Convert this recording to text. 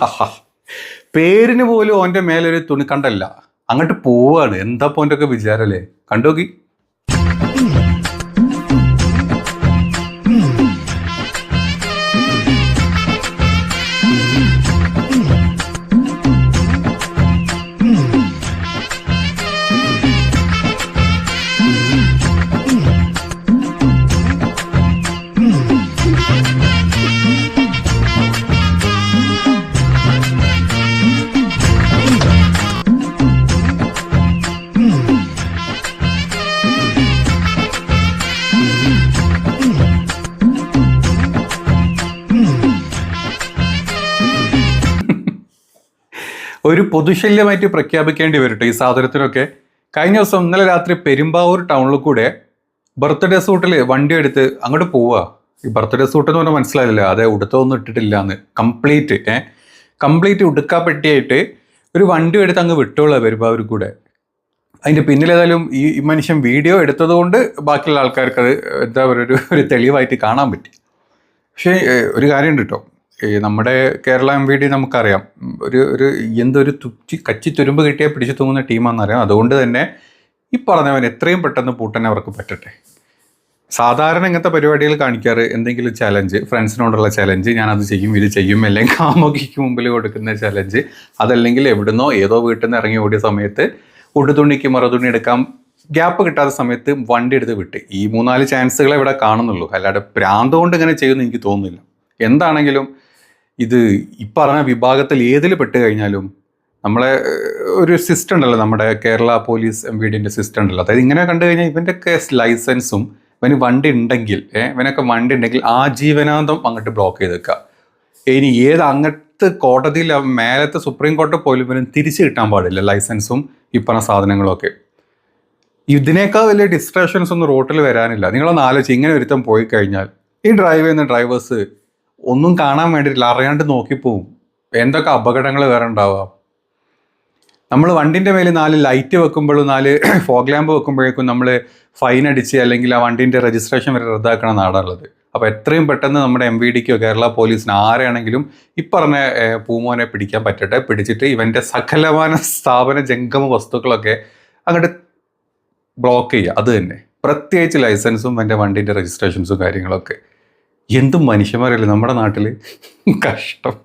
പേരിന് പോലും ഓന്റെ മേലൊരു തുണി കണ്ടല്ല അങ്ങോട്ട് പോവാണ്. എന്താ പോന്റെ ഒക്കെ വിചാരല്ലേ? കണ്ടോക്കി? ഒരു പൊതുശല്യമായിട്ട് പ്രഖ്യാപിക്കേണ്ടി വരട്ടെ ഈ സാധനത്തിനൊക്കെ. കഴിഞ്ഞ ദിവസം ഇന്നലെ രാത്രി പെരുമ്പാവൂർ ടൗണിൽ കൂടെ ബർത്ത്ഡേ സൂട്ടിൽ വണ്ടി എടുത്ത് അങ്ങോട്ട് പോവുക ഈ ബർത്ത്ഡേ സൂട്ട് എന്ന് പറഞ്ഞാൽ മനസ്സിലായില്ല? അതെ ഉടുത്തൊന്നും ഇട്ടിട്ടില്ല എന്ന് കംപ്ലീറ്റ് ഏഹ് കംപ്ലീറ്റ് ഉടുക്കാപ്പെട്ടിയായിട്ട് ഒരു വണ്ടി എടുത്ത് അങ്ങ് വിട്ടോളാം പെരുമ്പാവൂർ കൂടെ. അതിന്റെ പിന്നിലേതായാലും ഈ മനുഷ്യൻ വീഡിയോ എടുത്തതുകൊണ്ട് ബാക്കിയുള്ള ആൾക്കാർക്ക് അത് എന്താ പറയുക ഒരു തെളിവായിട്ട് കാണാൻ പറ്റി. പക്ഷേ ഒരു കാര്യമുണ്ട് കേട്ടോ ഈ നമ്മുടെ കേരള എം വി ഡി നമുക്കറിയാം. ഒരു ഒരു എന്തൊരു തുച്ചി കച്ചി തുരുമ്പ് കിട്ടിയാൽ പിടിച്ചു തൂങ്ങുന്ന ടീമാണെന്നറിയാം. അതുകൊണ്ട് തന്നെ ഈ പറഞ്ഞവൻ എത്രയും പെട്ടെന്ന് പൂട്ടൻ അവർക്ക് പറ്റട്ടെ. സാധാരണ ഇങ്ങനത്തെ പരിപാടികൾ കാണിക്കാറ് എന്തെങ്കിലും ചലഞ്ച് ഫ്രണ്ട്സിനോടുള്ള ചലഞ്ച് ഞാനത് ചെയ്യും ഇത് ചെയ്യും അല്ലെങ്കിൽ കാമുകിക്ക് മുമ്പിൽ കൊടുക്കുന്ന ചലഞ്ച് അതല്ലെങ്കിൽ എവിടുന്നോ ഏതോ വീട്ടിൽ നിന്ന് ഇറങ്ങി ഓടിയ സമയത്ത് ഉടുതുണിക്ക് മറുതുണി എടുക്കാൻ ഗ്യാപ്പ് കിട്ടാത്ത സമയത്ത് വണ്ടി എടുത്ത് വിട്ട്. ഈ മൂന്നാൽ ചാൻസുകളെ ഇവിടെ കാണുന്നുള്ളൂ. അല്ലാതെ പ്രാന്തുകൊണ്ട് ഇങ്ങനെ ചെയ്യുമെന്ന് എനിക്ക് തോന്നുന്നില്ല. എന്താണെങ്കിലും ഇത് ഈ പറഞ്ഞ വിഭാഗത്തിൽ ഏതിൽ പെട്ട് കഴിഞ്ഞാലും നമ്മളെ ഒരു സിസ്റ്റം ഉണ്ടല്ലോ നമ്മുടെ കേരള പോലീസ് എം വി ഡിന്റെ സിസ്റ്റം ഉണ്ടല്ലോ. അതായത് ഇങ്ങനെ കണ്ടു കഴിഞ്ഞാൽ ഇവന്റെയൊക്കെ ലൈസൻസും ഇവന് വണ്ടി ഉണ്ടെങ്കിൽ ഇവനൊക്കെ വണ്ടി ഉണ്ടെങ്കിൽ ആജീവനാന്തം അങ്ങോട്ട് ബ്ലോക്ക് ചെയ്ത് വെക്കുക ഇനി ഏത് അങ്ങനത്തെ കോടതിയിൽ മേലത്തെ സുപ്രീം കോടതി പോലും ഇവനും തിരിച്ചു കിട്ടാൻ പാടില്ല ലൈസൻസും ഈ പറഞ്ഞ സാധനങ്ങളൊക്കെ. ഇതിനേക്കാൾ വലിയ ഡിസ്ട്രാക്ഷൻസ് ഒന്നും റോട്ടിൽ വരാനില്ല. നിങ്ങളൊന്ന് ആലോചിച്ച് ഇങ്ങനെ ഒരുത്തം പോയി കഴിഞ്ഞാൽ ഈ ഡ്രൈവ് ചെയ്യുന്ന ഡ്രൈവേഴ്സ് ഒന്നും കാണാൻ വേണ്ടിയിട്ടില്ല. അറിയാണ്ട് നോക്കിപ്പോവും എന്തൊക്കെ അപകടങ്ങൾ വേറെ ഉണ്ടാവാം. നമ്മൾ വണ്ടിന്റെ മേലെ നാല് ലൈറ്റ് വെക്കുമ്പോഴും നാല് ഫോഗ് ലാമ്പ് വെക്കുമ്പോഴേക്കും നമ്മൾ ഫൈൻ അടിച്ച് അല്ലെങ്കിൽ ആ വണ്ടിന്റെ രജിസ്ട്രേഷൻ വരെ റദ്ദാക്കണ നാടാണുള്ളത് അപ്പോൾ എത്രയും പെട്ടെന്ന് നമ്മുടെ എം വി ഡിക്കോ കേരള പോലീസിന് ആരെയാണെങ്കിലും ഇപ്പറഞ്ഞ പൂമോനെ പിടിക്കാൻ പറ്റട്ടെ. പിടിച്ചിട്ട് ഇവന്റെ സകലമാന സ്ഥാപന ജംഗമ വസ്തുക്കളൊക്കെ അങ്ങോട്ട് ബ്ലോക്ക് ചെയ്യുക. അത് തന്നെ. പ്രത്യേകിച്ച് ലൈസൻസും എന്റെ വണ്ടിന്റെ രജിസ്ട്രേഷൻസും കാര്യങ്ങളൊക്കെ. എന്തും മനുഷ്യന്മാരല്ലേ നമ്മുടെ നാട്ടിൽ കഷ്ടം.